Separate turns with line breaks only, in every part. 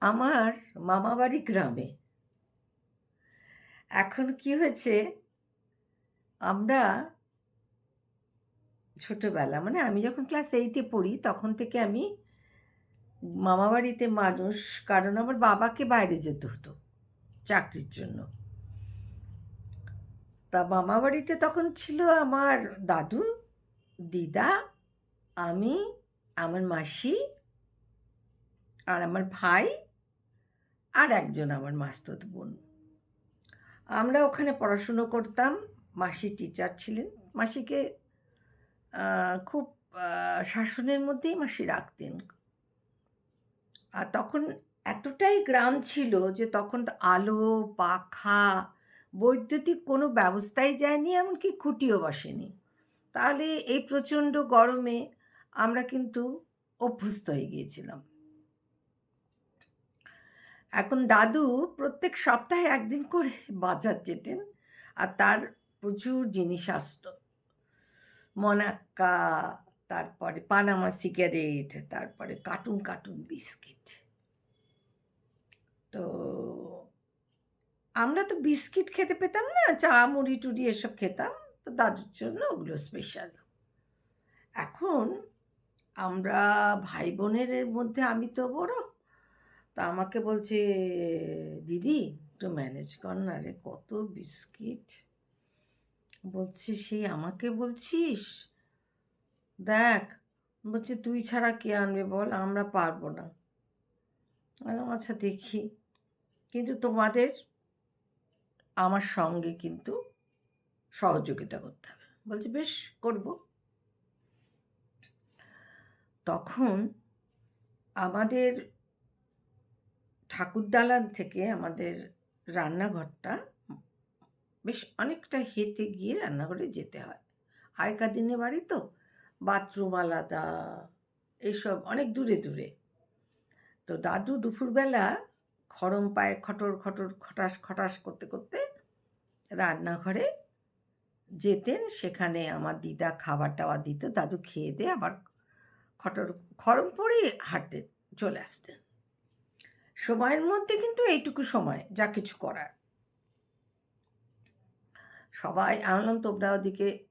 আমার মামাবাড়ি গ্রামে। এখন কি হয়েছে? আমরা ছোটবেলা মানে আমি যখন ক্লাস এইটে পড়ি, তখন থেকে আমি মামাবাড়িতে মানুষ, কারণ আমার বাবাকে বাইরে যেতে হতো চাকরির জন্য। তা মামাবাড়িতে তখন ছিল আমার দাদু, দিদা, আমি, আমার মাসি আর আমার ভাই আর একজন আমার মাস্তুত বোন। আমরা ওখানে পড়াশুনো করতাম। মাসি টিচার ছিলেন। মাসিকে খুব শাসনের মধ্যেই মাসি রাখতেন। আর তখন এতটাই গ্রাম ছিল যে তখন তো আলো, পাখা, বৈদ্যুতিক কোনো ব্যবস্থাই যায়নি, এমনকি খুঁটিও বসেনি। তাহলে এই প্রচণ্ড গরমে আমরা কিন্তু অভ্যস্ত হয়ে গিয়েছিলাম। এখন দাদু প্রত্যেক সপ্তাহে একদিন করে বাজার যেতেন আর তার প্রচুর জিনিস আসতো। মনাক্কা, তারপরে পানামা সিগারেট, তারপরে কার্টুন কার্টুন বিস্কিট। তো আমরা তো বিস্কিট খেতে পেতাম না, চা, মুড়ি, টুড়ি এসব খেতাম, তো দাদুর জন্য ওগুলো স্পেশাল এখন আমরা ভাই বোনের মধ্যে আমি তো বড় তা আমাকে বলছে, দিদি, একটু ম্যানেজ কর না রে, কত বিস্কিট বলছে, সেই আমাকে বলছিস? দেখ, বলছে, তুই ছাড়া কে আনবে বল, আমরা পারব না। আচ্ছা দেখি। কিন্তু তোমাদের আমার সঙ্গে কিন্তু সহযোগিতা করতে হবে। বলছে, বেশ, করব। তখন আমাদের ঠাকুরদালান থেকে আমাদের রান্নাঘরটা বেশ অনেকটা হেঁটে গিয়ে রান্নাঘরে যেতে হয়। আগেকার দিনে বাড়ি তো, বাথরুম আলাদা এইসব অনেক দূরে দূরে। তো দাদু দুপুরবেলা খরম পায়ে খটর খটর খটাস খটাস করতে করতে রান্নাঘরে যেতেন। সেখানে আমার দিদা খাবার টাবার দিত, দাদু খেয়ে দিয়ে আবার খটর খরম পরে হাঁটতে চলে আসতেন। সময়ের মধ্যে কিন্তু এইটুকু সময়, যা কিছু করার। সবাই আনলাম তোমরা ওদিকে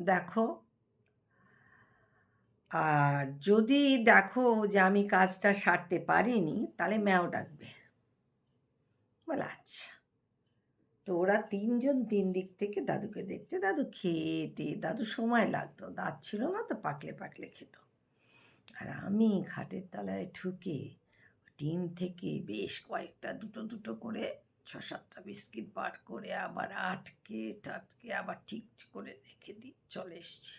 দেখো। আর যদি দেখো যে আমি কাজটা সারতে পারিনি, তাহলে ম্যাও ডাকবে। বলে আচ্ছা। তো ওরা তিনজন তিন দিক থেকে দাদুকে দেখছে। দাদু খেটে, দাদু সময় লাগতো। দাঁত ছিল না তো, পাকলে পাকলে খেত। আর আমি খাটের তলায় ঠুকে টিন থেকে বেশ কয়েকটা দুটো দুটো করে ছ সাতটা বিস্কিট বার করে আবার আটকে টাটকে আবার ঠিক করে রেখে দিই চলে এসছি।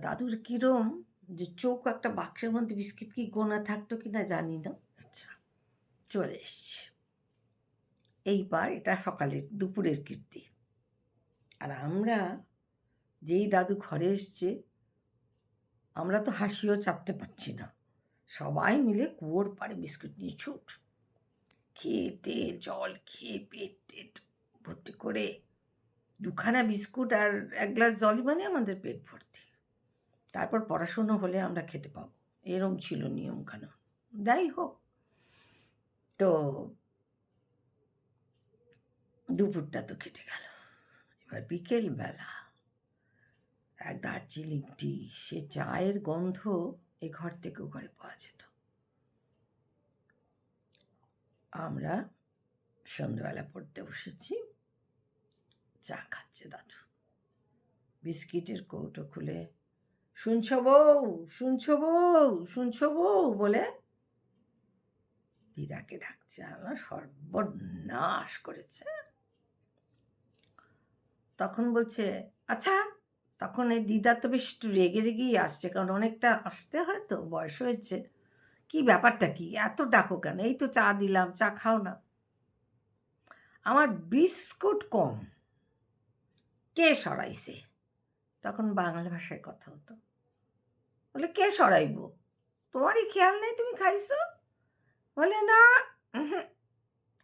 দাদুর কিরম যে চোখ একটা বাক্সের মধ্যে বিস্কিট কি গোনা থাকতো কি না জানি না। আচ্ছা চলে এসছি। এইবার এটা সকালের দুপুরের কীর্তি। আর আমরা যেই দাদু ঘরে এসছে, আমরা তো হাসিও চাপতে পারছি না। সবাই মিলে কুয়োর পাড়ে বিস্কুট নিয়ে ছুট। টেয়ে জল খেয়ে পেট টেট ভর্তি করে দুখানা বিস্কুট আর এক গ্লাস জলই মানে আমাদের পেট ভর্তি। তারপর পড়াশুনো হলে আমরা খেতে পাবো। এরম ছিল নিয়ম কানুন যাই হোক, তো দুপুরটা তো কেটে গেল। এবার বিকেলবেলা এক দার্জিলিং টি, সে চায়ের গন্ধ এ ঘর থেকে ঘরে পাওয়া যেত। আমরা সন্ধ্যাবেলা পড়তে বসেছি। চা খাচ্ছে দাদু। বিস্কিটের কৌটো খুলে, শুনছ বউ শুনছ বউ শুনছ বউ? বলে দিদাকে ডাকছে, আমার সর্বনাশ করেছে। তখন বলছে আচ্ছা তখন এই দিদা তো বেশ একটু রেগে রেগেই আসছে, কারণ অনেকটা আসতে হয় তো বয়স হয়েছে। কি ব্যাপারটা কি? এত ডাকো কেন? এই তো চা দিলাম, চা খাও না। আমার বিস্কুট কম। কে সরাইছে? তখন বাংলা ভাষায় কথা হতো। বলে, কে সরাইব? তোমারই খেয়াল নেই তুমি খাইছো? বলে, না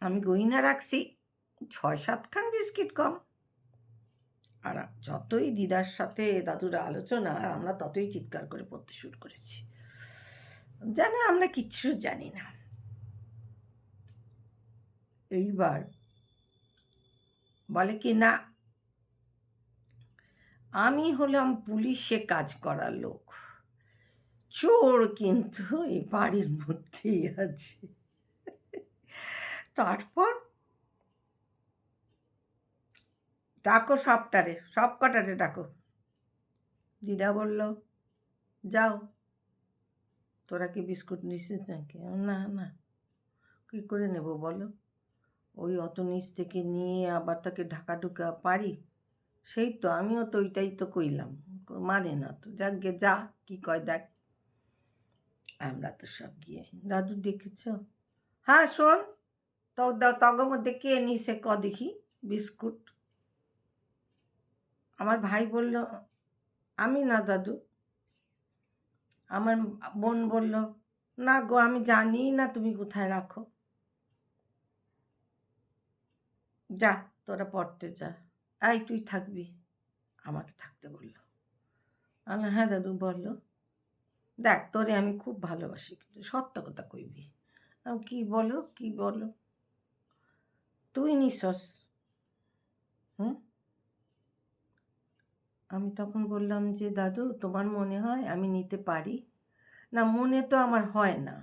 আমি গইনা রাখছি। ছয় সাতখান বিস্কিট কম। আর যতই দিদার সাথে দাদুর আলোচনা, আর আমরা ততই চিৎকার করে পড়তে শুরু করেছি। জানে, আমরা কিচ্ছু জানি না। এইবার বলে কি, না, আমি হলাম পুলিশে কাজ করার লোক। চোর কিন্তু এই বাড়ির মধ্যেই আছে। তারপর ডাকো সবটারে সব কটারে ডাকো। দিদা বলল, যাও। তোরা কি বিস্কুট নিছিস নাকি? না না। কী করে নেব বলো? ওই অত নিচ থেকে নিয়ে আবার তাকে ঢাকা ঢুকা পারি? সেই তো, আমিও তো ওইটাই তো কইলাম। মানে না তো যাক যা, কি কয় দেখ। আমরা তো সব গিয়ে, দাদু দেখেছ? হ্যাঁ শোন তো তগর মধ্যে কে নিছে ক দেখি? বিস্কুট। আমার ভাই বলল, আমি না দাদু। আমার বোন বলল, না গো, আমি জানি না, তুমি কোথায় রাখো। যা, তোরা পড়তে যা। এই, তুই থাকবি। আমাকে থাকতে বলল। আমি হ্যাঁ দাদু বলল দেখ, তোরে আমি খুব ভালোবাসি, কিন্তু সত্য কথা কইবি। কি বলো কি বলো? তুই নিছস। হুম? আমি তখন বললাম যে, দাদু, তোমার মনে হয় আমি নিতে পারি? না, মনে তো আমার হয় না।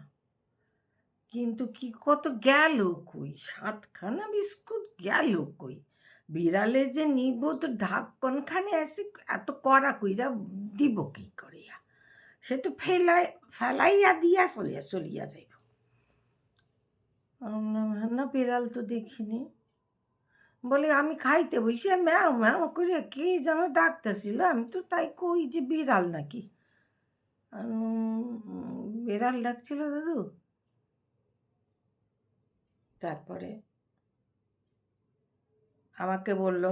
কিন্তু কি, কত গেল কই? সাতখানা বিস্কুট গেল কই? বিড়ালে যে নিব তো ঢাকনখানে এসে এত করা কইরা দিব কি করিয়া সে তো ফেলাই, ফেলাইয়া দিয়া চলিয়া চলিয়া যাইব। না বিড়াল তো দেখিনি। বলে, আমি খাইতে বসে ম্যাও ম্যাও করে কে যেন ডাকতেছিল, আমি তো তাই কই যে বিড়াল নাকি? বিড়াল ডাকছিল দাদু। তারপরে আমাকে বলল,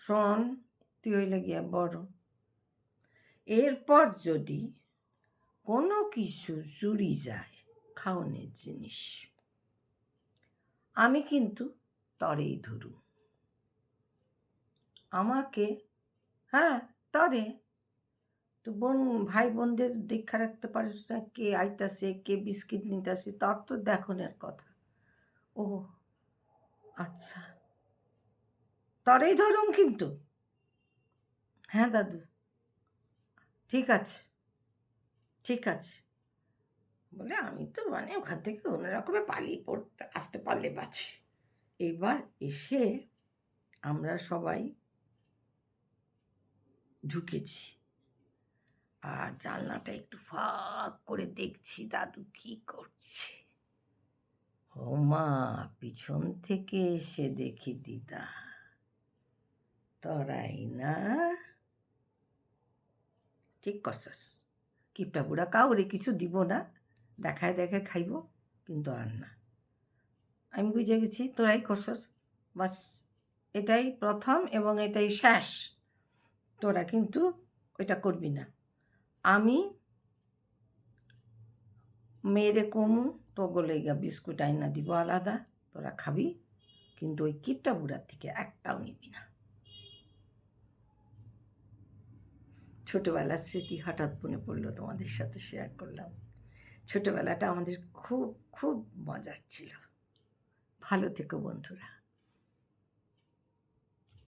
শোন, তুই হইলে গিয়া বড়। এরপর যদি কোনো কিছু চুরি যায় খাওয়ানোর জিনিস, আমি কিন্তু তরেই ধরু। আমাকে হ্যাঁ তরে তো বোন ভাই বোনদের দীক্ষা রাখতে পারিস না, কে আইতাসে কে বিস্কিট নিতেছে, তার তো দেখনের কথা। ও আচ্ছা। তরেই ধরুন কিন্তু। হ্যাঁ দাদু। ঠিক আছে। ঠিক আছে। বলে আমি তো মানে ওখান থেকে কোনো রকমে পালিয়ে পড়তে, আসতে পারলে বাঁচি। এবার এসে আমরা সবাই ঢুকেছি। আর জানলাটা একটু ফাঁক করে দেখছি, দাদু কি করছে। ও মা, পিছন থেকে এসে দেখি দিদা। তরাই না। ঠিক করছস। কিপটা বুড়া, কাউরে কিছু দিব না। দেখায় দেখায় খাইব, কিন্তু আর না। আমি বুঝে গেছি, তোরাই করছস। বাস, এটাই প্রথম এবং এটাই শেষ। তোরা কিন্তু ওইটা করবি না। আমি মেয়েরে কমু তো গলে গা বিস্কুট আইনা দিব আলাদা, তোরা খাবি, কিন্তু ওই কিপটা বুড়ার থেকে একটাও নিবি না। ছোটোবেলার স্মৃতি হঠাৎ মনে পড়ল তোমাদের সাথে শেয়ার করলাম। ছোটোবেলাটা আমাদের খুব খুব মজার ছিল। ভালো থেকো বন্ধুরা।